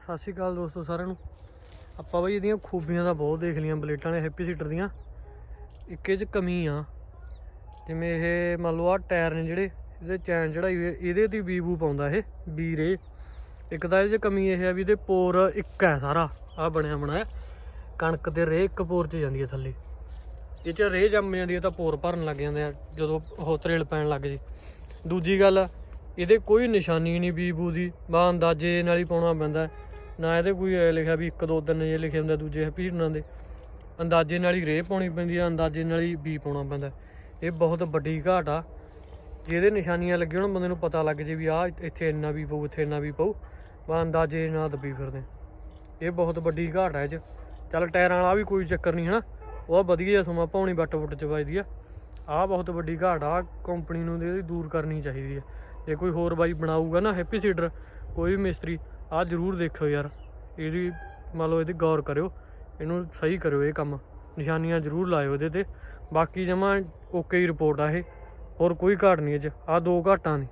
ਸਤਿ ਸ਼੍ਰੀ ਅਕਾਲ ਦੋਸਤੋ ਸਾਰਿਆਂ ਨੂੰ। ਆਪਾਂ ਬਈ ਇਹਦੀਆਂ ਖੂਬੀਆਂ ਤਾਂ ਬਹੁਤ ਦੇਖ ਲਈਆਂ, ਬਲੇਟਾਂ ਨੇ ਹੈਪੀ ਸੀਟਰ ਦੀਆਂ। ਇੱਕ ਇਹ ਚ ਕਮੀ ਆ। ਜਿਵੇਂ ਇਹ ਮੰਨ ਲਓ ਆ ਟਾਇਰ ਨੇ ਜਿਹੜੇ, ਇਹਦੇ ਚੈਨ ਚੜਾਈ ਇਹਦੇ ਤੇ ਬੀਬੂ ਪਾਉਂਦਾ ਇਹ, ਵੀਰੇ। ਇੱਕ ਤਾਂ ਇਹਦੇ ਚ ਕਮੀ ਇਹ ਆ ਵੀ ਇਹਦੇ ਪੋਰ ਇੱਕ ਹੈ ਸਾਰਾ ਆ ਬਣਿਆ ਬਣਾਇਆ ਕਣਕ ਤੇ ਰੇ ਇੱਕ ਪੋਰ ਚ ਜਾਂਦੀ ਹੈ ਥੱਲੇ। ਇਹ ਚ ਰੇ ਜੰਮ ਜਾਂਦੀ ਹੈ ਤਾਂ ਪੋਰ ਭਰਨ ਲੱਗ ਜਾਂਦੇ ਆ, ਜਦੋਂ ਉਹ ਤਰੇਲ ਪੈਣ ਲੱਗ ਜੇ। ਦੂਜੀ ਗੱਲ, ਇਹਦੇ ਕੋਈ ਨਿਸ਼ਾਨੀ ਨਹੀਂ ਬੀਬੂ ਦੀ, ਬਾ ਅੰਦਾਜ਼ੇ ਨਾਲ ਹੀ ਪਾਉਣਾ ਪੈਂਦਾ। ਨਾ ਇਹਦੇ ਕੋਈ ਐ ਲਿਖਿਆ ਵੀ 1 2 3 ਜੇ ਲਿਖੇ ਹੁੰਦੇ ਦੂਜੇ ਹਪੀਰਨਾਂ ਦੇ। ਅੰਦਾਜ਼ੇ ਨਾਲ ਹੀ ਰੇਹ ਪਾਉਣੀ ਪੈਂਦੀ ਆ, ਅੰਦਾਜ਼ੇ ਨਾਲ ਹੀ ਬੀ ਪਾਉਣਾ ਪੈਂਦਾ। ਇਹ ਬਹੁਤ ਵੱਡੀ ਘਾਟ ਆ। ਜਿਹਦੇ ਨਿਸ਼ਾਨੀਆਂ ਲੱਗੇ ਹੋਣ, ਬੰਦੇ ਨੂੰ ਪਤਾ ਲੱਗ ਜੇ ਵੀ ਆ ਇੱਥੇ ਇੰਨਾ ਵੀ ਪਊ, ਇੱਥੇ ਇੰਨਾ ਵੀ ਪਊ। ਬਾ ਅੰਦਾਜ਼ੇ ਨਾਲ ਦੱਬੀ ਫਿਰਦੇ। ਇਹ ਬਹੁਤ ਵੱਡੀ ਘਾਟ ਹੈ ਇਹ 'ਚ। ਚੱਲ ਟਾਇਰਾਂ ਵਾਲਾ ਵੀ ਕੋਈ ਚੱਕਰ ਨਹੀਂ ਹਨਾ। ਉਹ ਵਧੀਆ ਸਮਾਂ ਪਾਉਣੀ ਬੱਟ ਬੁੱਟ ਚ ਵੱਜਦੀ ਆ। ਆਹ ਬਹੁਤ ਵੱਡੀ ਘਾਟ ਆ ਕੰਪਨੀ ਨੂੰ ਇਹਦੀ ਦੂਰ ਕਰਨੀ ਚਾਹੀਦੀ ਹੈ ਜੇ ਕੋਈ ਹੋਰ ਬਾਈ ਬਣਾਊਗਾ ਨਾ ਹੈਪੀ ਸੀਡਰ ਕੋਈ ਵੀ ਮਿਸਤਰੀ ਆਹ ਜ਼ਰੂਰ ਦੇਖਿਓ ਯਾਰ। ਇਹਦੀ ਮੰਨ ਲਓ ਇਹਦੀ ਗੌਰ ਕਰਿਓ। ਇਹਨੂੰ ਸਹੀ ਕਰਿਓ ਇਹ ਕੰਮ। ਨਿਸ਼ਾਨੀਆਂ ਜ਼ਰੂਰ ਲਾਇਓ ਇਹਦੇ ਤੇ। ਬਾਕੀ ਜਮਾ ਓਕੇ ਹੀ ਰਿਪੋਰਟ ਆ ਇਹ। ਹੋਰ ਕੋਈ ਘਾਟ ਨਹੀਂ ਇਹ 'ਚ। ਆਹ ਦੋ ਘਾਟਾਂ ਨੇ।